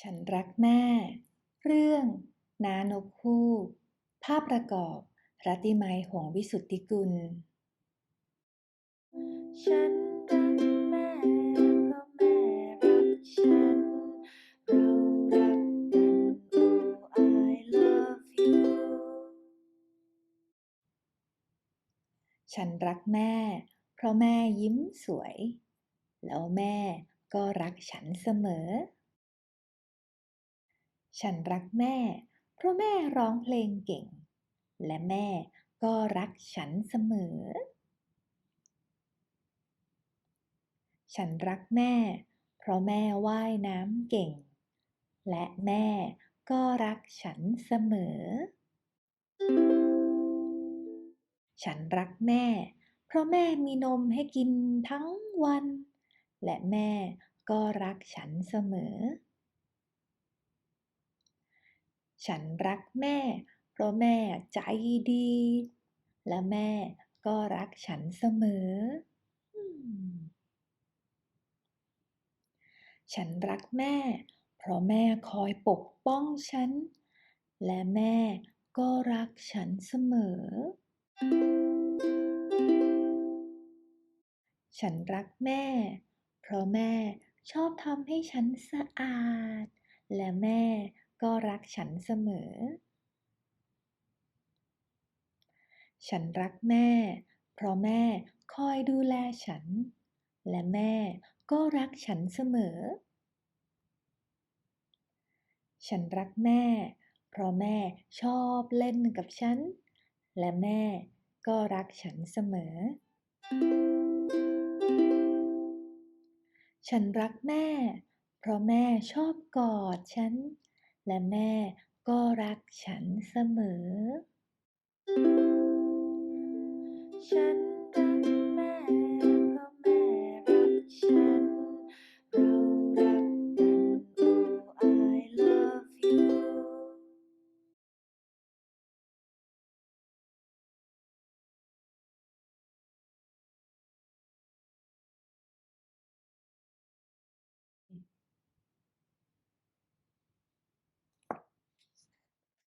ฉันรักแม่ เรื่องนานกฮูกภาพประกอบรัตติไมหงวิสุทธิกุล ฉันรักแม่เพราะแม่รักฉัน เรารักกัน Oh I love you ฉันรักแม่ เพราะแม่ยิ้มสวย แล้วแม่ก็รักฉันเสมอ ฉันรักแม่ เพราะแม่ร้องเพลงเก่ง และแม่ก็รักฉันเสมอ ฉันรักแม่ เพราะแม่ว่ายน้ำเก่ง และแม่ก็รักฉันเสมอ ฉันรักแม่ เพราะแม่มีนมให้กินทั้งวัน และแม่ก็รักฉันเสมอ ฉันรักแม่ เพราะแม่ใจดี และแม่ก็รักฉันเสมอ ฉันรักแม่ เพราะแม่คอยปกป้องฉัน และแม่ก็รักฉันเสมอ ฉันรักแม่ เพราะแม่ชอบทำให้ฉันสะอาด และแม่ ก็รักฉันเสมอ ฉันรักแม่ เพราะแม่คอยดูแลฉัน และแม่ก็รักฉันเสมอ ฉันรักแม่ เพราะแม่ชอบเล่นกับฉัน และแม่ก็รักฉันเสมอ ฉันรักแม่ เพราะแม่ชอบกอดฉัน และแม่ก็รักฉันเสมอ